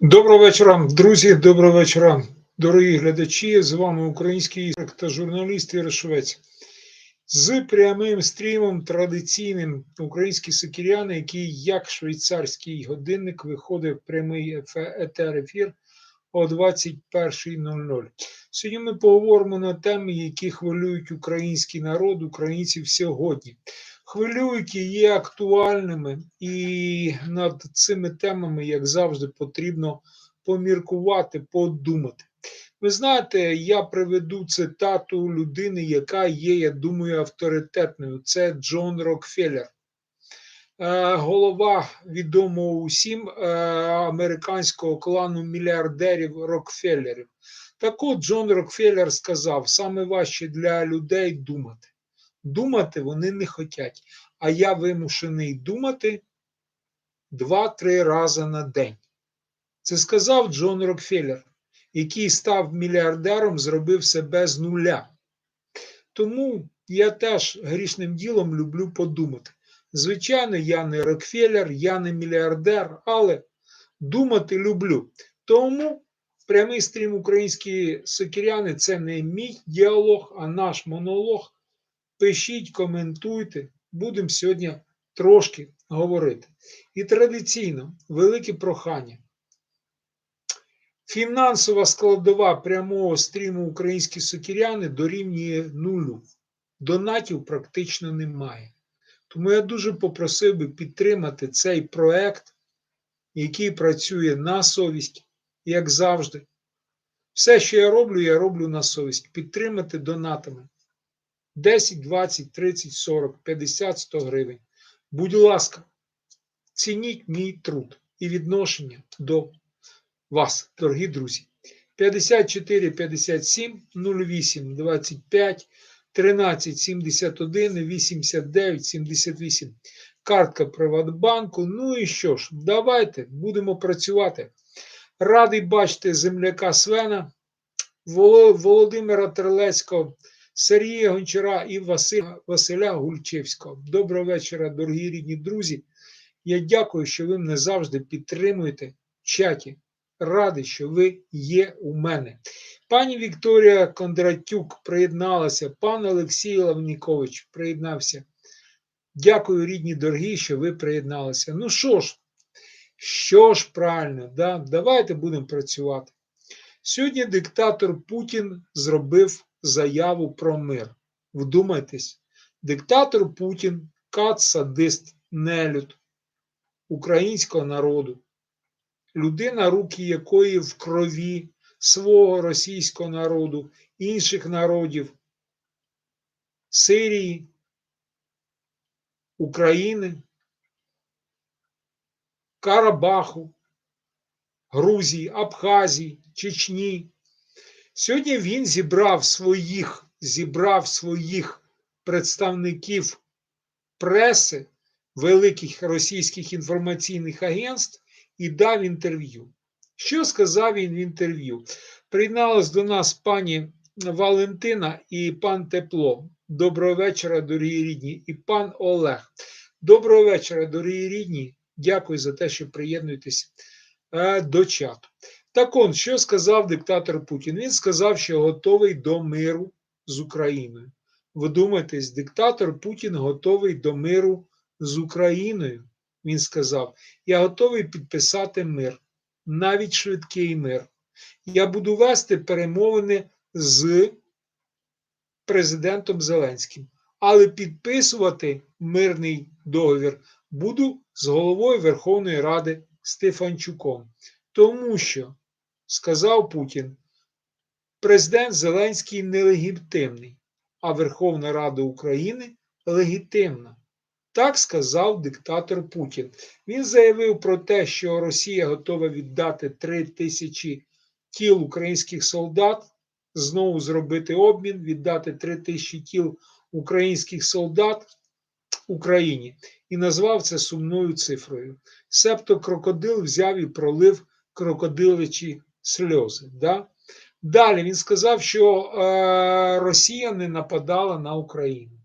Доброго вечора, друзі. Доброго вечора, дорогі глядачі. З вами український історик та журналіст Ігор Швець. З прямим стрімом традиційним українські сокіряни, який як швейцарський годинник виходить в прямий етер ефір о 21.00. Сьогодні ми поговоримо на теми, які хвилюють український народ, українців сьогодні. Хвилюють і є актуальними, і над цими темами, як завжди, потрібно поміркувати, подумати. Ви знаєте, я приведу цитату людини, яка є, я думаю, авторитетною. Це Джон Рокфеллер. Е, голова відомого усім е, американського клану мільярдерів Рокфеллерів. Так от Джон Рокфеллер сказав: саме важче для людей думати. Думати вони не хочуть, а я вимушений думати два-три рази на день. Це сказав Джон Рокфеллер, який став мільярдером, зробив себе з нуля. Тому я теж грішним ділом люблю подумати. Звичайно, я не Рокфеллер, я не мільярдер, але думати люблю. Тому прямий стрім українські сокіряни це не мій діалог, а наш монолог. Пишіть, коментуйте, будемо сьогодні трошки говорити. І традиційно велике прохання. Фінансова складова прямого стріму українські сокіряни дорівнює нулю. Донатів практично немає. Тому я дуже попросив би підтримати цей проект, який працює на совість, як завжди. Все, що я роблю, я роблю на совість. Підтримати донатами. 10, 20, 30, 40, 50, 100 гривень. Будь ласка, цініть мій труд і відношення до вас, дорогі друзі. 54 57 08 25 13 71 89 78. Картка Приватбанку. Ну і що ж, давайте будемо працювати. Радий бачити земляка Свена, Володимира Терлецького. Сергія Гончара і Василя, Василя Гульчевського. Доброго вечора, дорогі рідні друзі. Я дякую, що ви мене завжди підтримуєте в чаті. Радий, що ви є у мене. Пані Вікторія Кондратюк приєдналася, пан Олексій Лавнікович приєднався. Дякую, рідні дорогі, що ви приєдналися. Ну що ж, що ж правильно, да? давайте будемо працювати. Сьогодні диктатор Путін зробив заяву про мир. Вдумайтесь, диктатор Путін, кат, садист, нелюд українського народу, людина, руки якої в крові свого російського народу, інших народів, Сирії, України, Карабаху, Грузії, Абхазії, Чечні. Сьогодні він зібрав своїх, зібрав своїх представників преси великих російських інформаційних агентств і дав інтерв'ю. Що сказав він в інтерв'ю? Приєдналась до нас пані Валентина і пан Тепло. Доброго вечора, дорогі рідні, і пан Олег. Доброго вечора, дорогі рідні. Дякую за те, що приєднуєтесь до чату. Так он, що сказав диктатор Путін? Він сказав, що готовий до миру з Україною. Ви думаєтесь, диктатор Путін готовий до миру з Україною. Він сказав: Я готовий підписати мир, навіть швидкий мир. Я буду вести перемовини з президентом Зеленським, але підписувати мирний договір буду з головою Верховної Ради Стефанчуком. Тому що, сказав Путін, президент Зеленський нелегітимний, а Верховна Рада України легітимна. Так сказав диктатор Путін. Він заявив про те, що Росія готова віддати 3 тисячі тіл українських солдат, знову зробити обмін, віддати 3 тисячі тіл українських солдат Україні і назвав це сумною цифрою. Себто крокодил взяв і пролив крокодиличі сльози. Да? Далі він сказав, що е, Росія не нападала на Україну.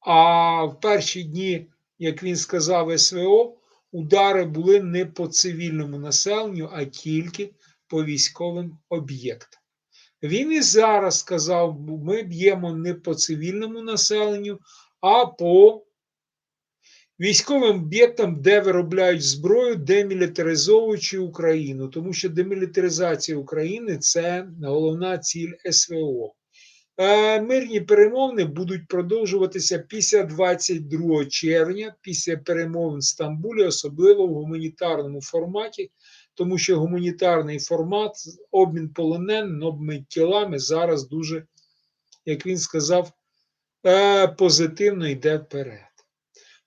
А в перші дні, як він сказав, СВО, удари були не по цивільному населенню, а тільки по військовим об'єктам. Він і зараз сказав, ми б'ємо не по цивільному населенню, а по військовим об'єктам, де виробляють зброю, демілітаризовуючи Україну, тому що демілітаризація України це головна ціль СВО. Е, Мирні перемовини будуть продовжуватися після 22 червня, після перемовин в Стамбулі, особливо в гуманітарному форматі, тому що гуманітарний формат, обмін полоненим, обмін тілами зараз дуже, як він сказав, позитивно йде вперед.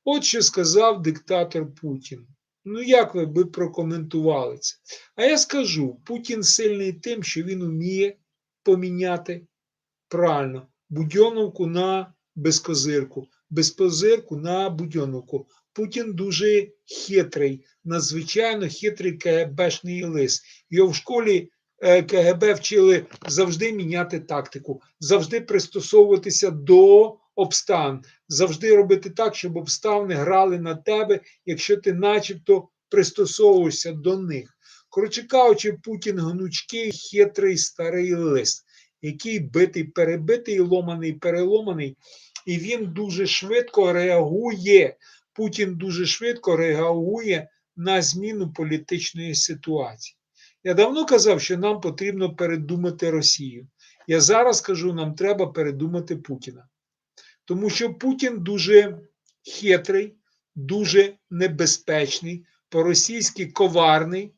От що сказав диктатор Путін. Ну, як ви би прокоментували це? А я скажу: Путін сильний тим, що він вміє поміняти правильно Будьоновку на безкозирку, безкозирку на Будьоновку. Путін дуже хитрий, надзвичайно хитрий КГБшний лис. Його в школі е, КГБ вчили завжди міняти тактику, завжди пристосовуватися до обставин, завжди робити так, щоб обставини грали на тебе, якщо ти начебто пристосовуєшся до них. Коротше кажучи, Путін гнучкий, хитрий старий лист, який битий, перебитий, ломаний, переломаний, і він дуже швидко реагує. Путін дуже швидко реагує на зміну політичної ситуації. Я давно казав, що нам потрібно передумати Росію. Я зараз кажу, нам треба передумати Путіна. Тому що Путін дуже хитрий, дуже небезпечний, по-російськи коварний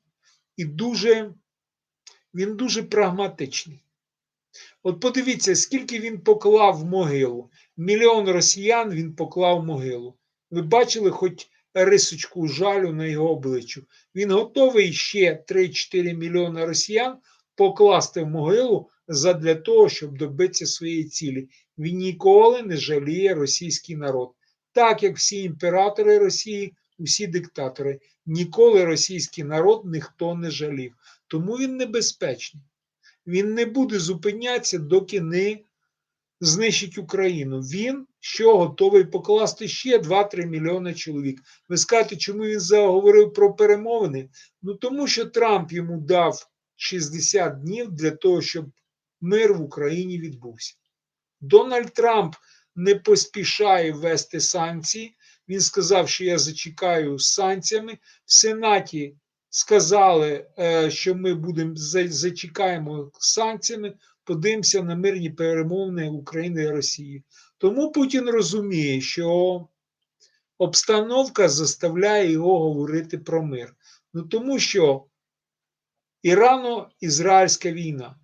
і дуже, він дуже прагматичний. От подивіться, скільки він поклав в могилу. Мільйон росіян він поклав в могилу. Ви бачили хоч рисочку жалю на його обличчю. Він готовий ще 3-4 мільйони росіян покласти в могилу задля того, щоб добитися своєї цілі. Він ніколи не жаліє російський народ. Так як всі імператори Росії, усі диктатори, ніколи російський народ ніхто не жалів. Тому він небезпечний. Він не буде зупинятися, доки не знищить Україну. Він що готовий покласти ще 2-3 мільйони чоловік. Ви скажете, чому він заговорив про перемовини? Ну тому що Трамп йому дав 60 днів для того, щоб мир в Україні відбувся. Дональд Трамп не поспішає ввести санкції. Він сказав, що я зачекаю з санкціями. В Сенаті сказали, е, що ми будемо зачекаємо санкціями, подивимося на мирні перемовини України і Росії. Тому Путін розуміє, що обстановка заставляє його говорити про мир. Ну тому що Ірано-Ізраїльська війна,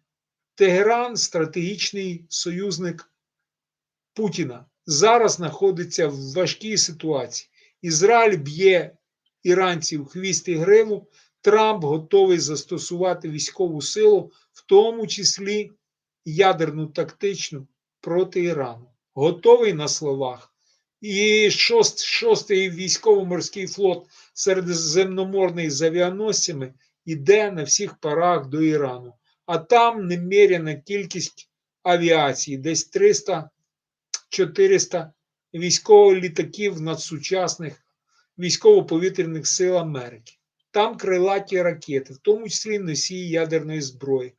Тегеран стратегічний союзник Путіна, зараз знаходиться в важкій ситуації. Ізраїль б'є іранців хвіст і гриву, Трамп готовий застосувати військову силу, в тому числі ядерну тактичну проти Ірану. Готовий на словах. І шост, шостий військово-морський флот середземноморний з авіаносцями йде на всіх парах до Ірану. А там немерена кількість авіації, десь 300-400 військових літаків надсучасних військово-повітряних сил Америки. Там крилаті ракети, в тому числі носії ядерної зброї.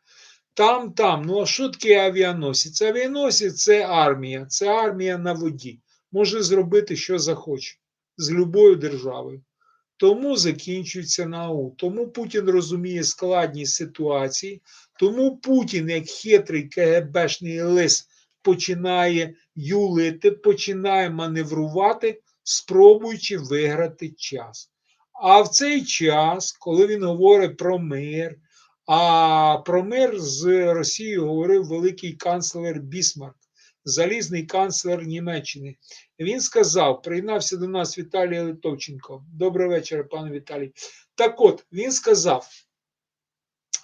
Там, там, ну а що таке авіаносець? Авіаносець це армія, це армія на воді. Може зробити, що захоче з любою державою. Тому закінчується НАУ. Тому Путін розуміє складність ситуації, тому Путін, як хитрий КГБшний лис, починає юлити, починає маневрувати, спробуючи виграти час. А в цей час, коли він говорить про мир, а про мир з Росією говорив великий канцлер Бісмарк, залізний канцлер Німеччини. Він сказав: приєднався до нас Віталій Литовченко. Добрий вечір, пане Віталій. Так от, він сказав: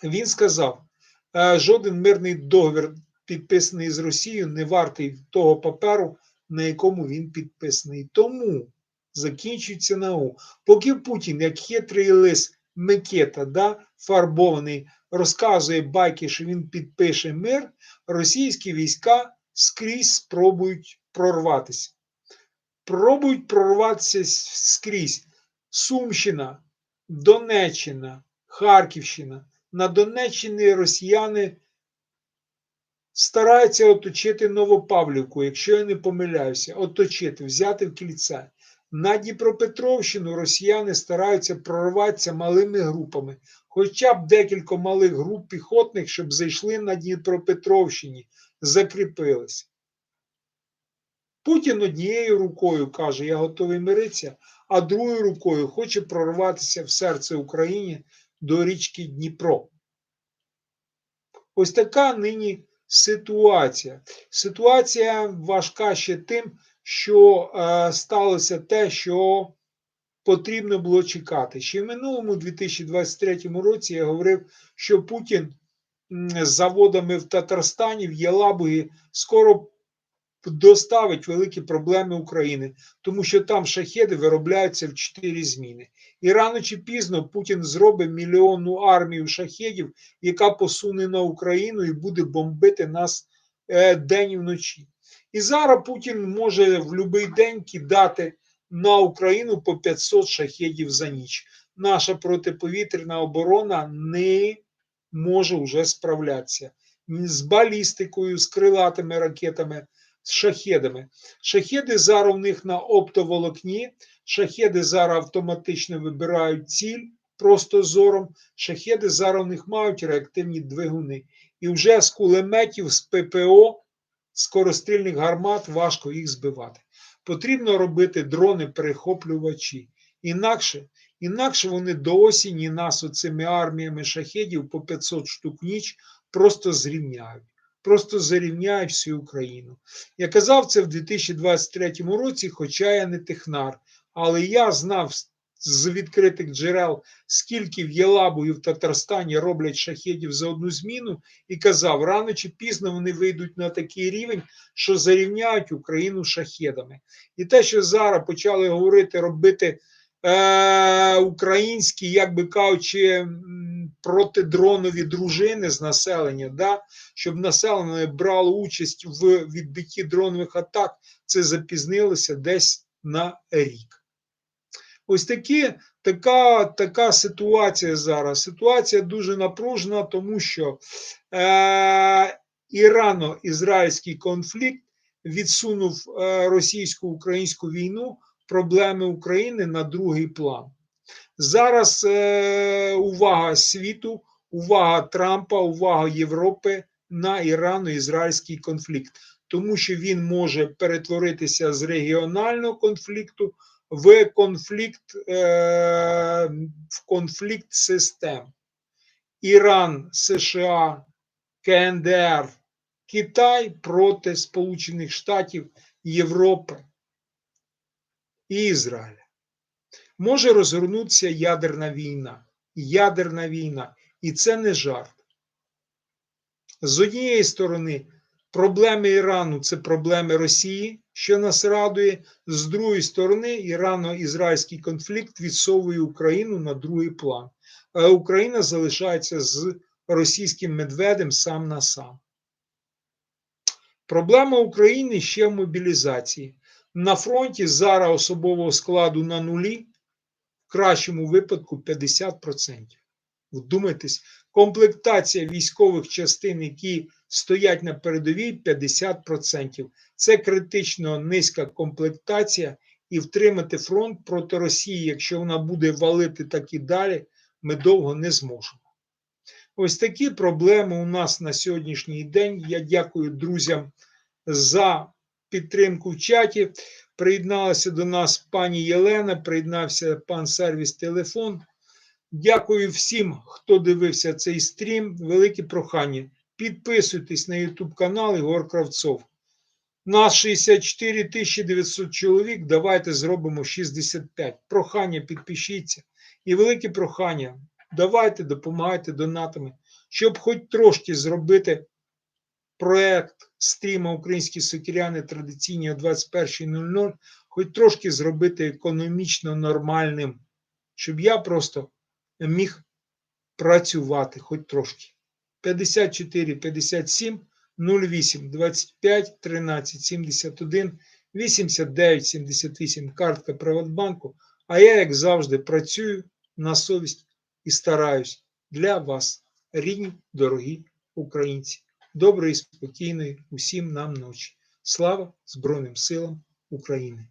він сказав, «Е, жоден мирний договір, підписаний з Росією, не вартий того паперу, на якому він підписаний. Тому закінчується НАУ. Поки Путін, як хитрий лис Микета, да, фарбований, розказує байки, що він підпише мир, російські війська скрізь спробують прорватися. пробують прорватися скрізь. Сумщина, Донеччина, Харківщина. На Донеччині росіяни стараються оточити Новопавлівку, якщо я не помиляюся, оточити, взяти в кільце. На Дніпропетровщину росіяни стараються прорватися малими групами, хоча б декілька малих груп піхотних, щоб зайшли на Дніпропетровщині, закріпилися. Путін однією рукою каже, я готовий миритися, а другою рукою хоче прорватися в серце України до річки Дніпро. Ось така нині ситуація. Ситуація важка ще тим, що е, сталося те, що потрібно було чекати. Ще в минулому 2023 році я говорив, що Путін з заводами в Татарстані, в Єлабугі скоро доставить великі проблеми України, тому що там шахеди виробляються в 4 зміни. І рано чи пізно Путін зробить мільйонну армію шахедів, яка посуне на Україну і буде бомбити нас е, день і вночі. І зараз Путін може в будь-який день кидати на Україну по 500 шахедів за ніч. Наша протиповітряна оборона не може вже справлятися з балістикою, з крилатими ракетами, з шахедами. Шахеди зараз у них на оптоволокні, шахеди зараз автоматично вибирають ціль просто зором. Шахеди зараз у них мають реактивні двигуни. І вже з кулеметів, з ППО, скорострільних гармат важко їх збивати. Потрібно робити дрони-перехоплювачі. Інакше, інакше вони до осені нас оцими арміями шахедів по 500 штук ніч просто зрівняють. Просто зарівняють всю Україну. Я казав це в 2023 році, хоча я не технар, але я знав з відкритих джерел, скільки в Єлабу і в Татарстані роблять шахедів за одну зміну, і казав, рано чи пізно вони вийдуть на такий рівень, що зарівняють Україну шахедами. І те, що зараз почали говорити, робити е, українські, як би кажучи, протидронові дружини з населення, да, щоб населення брало участь в відбитті дронових атак, це запізнилося десь на рік. Ось такі, така, така ситуація зараз. Ситуація дуже напружена, тому що е, Ірано-ізраїльський конфлікт відсунув е, російсько-українську війну, проблеми України на другий план. Зараз е, увага світу, увага Трампа, увага Європи на Ірано-ізраїльський конфлікт, тому що він може перетворитися з регіонального конфлікту в конфлікт, е, в конфлікт систем. Іран, США, КНДР, Китай проти Сполучених Штатів, Європи і Ізраїля. Може розгорнутися ядерна війна. Ядерна війна. І це не жарт. З однієї сторони, проблеми Ірану це проблеми Росії, що нас радує. З другої сторони, Ірано-ізраїльський конфлікт відсовує Україну на другий план. А Україна залишається з російським медведем сам на сам. Проблема України ще в мобілізації. На фронті зараз особового складу на нулі, в кращому випадку 50%. Вдумайтесь, комплектація військових частин, які стоять на передовій, 50%. Це критично низька комплектація, і втримати фронт проти Росії, якщо вона буде валити так і далі, ми довго не зможемо. Ось такі проблеми у нас на сьогоднішній день. Я дякую друзям за підтримку в чаті. Приєдналася до нас пані Єлена, приєднався пан сервіс телефон. Дякую всім, хто дивився цей стрім. Велике прохання. Підписуйтесь на YouTube канал Ігор Кравцов. Нас 64 900 чоловік. Давайте зробимо 65. Прохання, підпишіться. І велике прохання. Давайте допомагайте донатами, щоб хоч трошки зробити проект стріма Українські сокіряни традиційні о 21.00, хоч трошки зробити економічно нормальним, щоб я просто міг працювати хоч трошки. 54 57 08 25 13 71 8978 картка Приватбанку. А я, як завжди, працюю на совість і стараюсь для вас, рідні, дорогі українці. Доброї, спокійної усім нам ночі. Слава Збройним силам України!